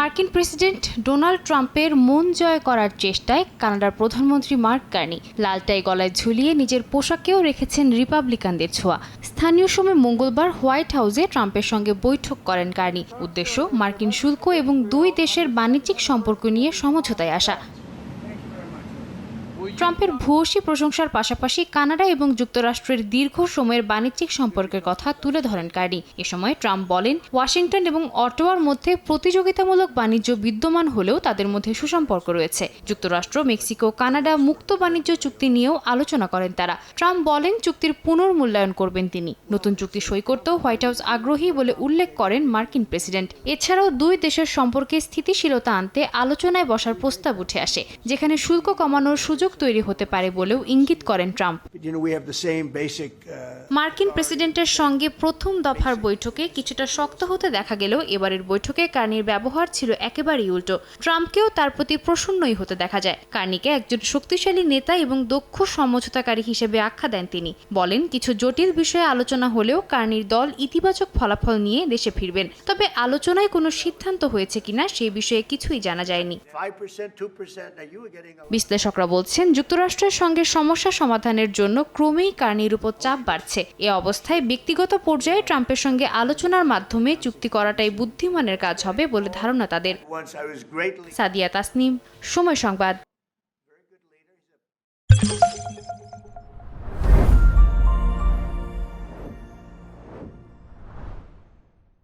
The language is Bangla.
মার্কিন প্রেসিডেন্ট ডোনাল্ড ট্রাম্পের মন জয় করার চেষ্টায় কানাডার প্রধানমন্ত্রী মার্ক কার্নি লালটাই গলায় ঝুলিয়ে নিজের পোশাকেও রেখেছেন রিপাবলিকানদের ছোঁয়া। স্থানীয় সময় মঙ্গলবার হোয়াইট হাউসে ট্রাম্পের সঙ্গে বৈঠক করেন কার্নি। উদ্দেশ্য মার্কিন শুল্ক এবং দুই দেশের বাণিজ্যিক সম্পর্ক নিয়ে সমঝোতায় আসা। ট্রাম্পের ভূয়সী প্রশংসার পাশাপাশি কানাডা এবং যুক্তরাষ্ট্রের দীর্ঘ সময়ের বাণিজ্যিক সম্পর্কের কথা তুলে ধরেন কার্নি এ সময় ট্রাম্প বলেন, ওয়াশিংটন এবং অটোয়ার মধ্যে প্রতিযোগিতামূলক বাণিজ্য বিদ্যমান হলেও তাদের মধ্যে সুসম্পর্ক রয়েছে। যুক্তরাষ্ট্র, মেক্সিকো, কানাডা মুক্ত বাণিজ্য চুক্তি নিয়েও আলোচনা করেন তারা। ট্রাম্প বলেন, চুক্তির পুনর্মূল্যায়ন করবেন তিনি। নতুন চুক্তি সই করতেও হোয়াইট হাউস আগ্রহী বলে উল্লেখ করেন মার্কিন প্রেসিডেন্ট। এছাড়াও দুই দেশের সম্পর্কে স্থিতিশীলতা আনতে আলোচনায় বসার প্রস্তাব উঠে আসে, যেখানে শুল্ক কমানোর সুযোগ তৈরি হতে পারে বলেও ইঙ্গিত করেন ট্রাম্প। Uh, মার্কিন প্রেসিডেন্টের সঙ্গে প্রথম দফার বৈঠকে কিছুটা শক্ত হতে দেখা গেলেও এবারের বৈঠকে কার্নির ব্যবহার ছিল একেবারেই উল্টো। ট্রাম্পকেও তার প্রতি প্রসন্নই হতে দেখা যায়। কার্নিকে একজন শক্তিশালী নেতা এবং দক্ষ সমঝোতাকারী হিসেবে আখ্যা দেন তিনি। বলেন কিছু জটিল বিষয়ে আলোচনা হলেও কার্নির দল ইতিবাচক ফলাফল নিয়ে দেশে ফিরবেন। তবে আলোচনায় কোনো সিদ্ধান্ত হয়েছে কিনা সে বিষয়ে কিছুই জানা যায়নি। 5%, 2%. Now, you were getting a বিশ্লেষকরা বলছেন যুক্তরাষ্ট্রের সঙ্গে সমস্যা সমাধানের জন্য ক্রমেই কার্নির উপর চাপ বাড়ছে। এ অবস্থায় ব্যক্তিগত পর্যায়ে ট্রাম্পের সঙ্গে আলোচনার মাধ্যমে চুক্তি করাটাই বুদ্ধিমানের কাজ হবে বলে ধারণা তাদের। সাদিয়া তাসনিম সময় সংবাদ।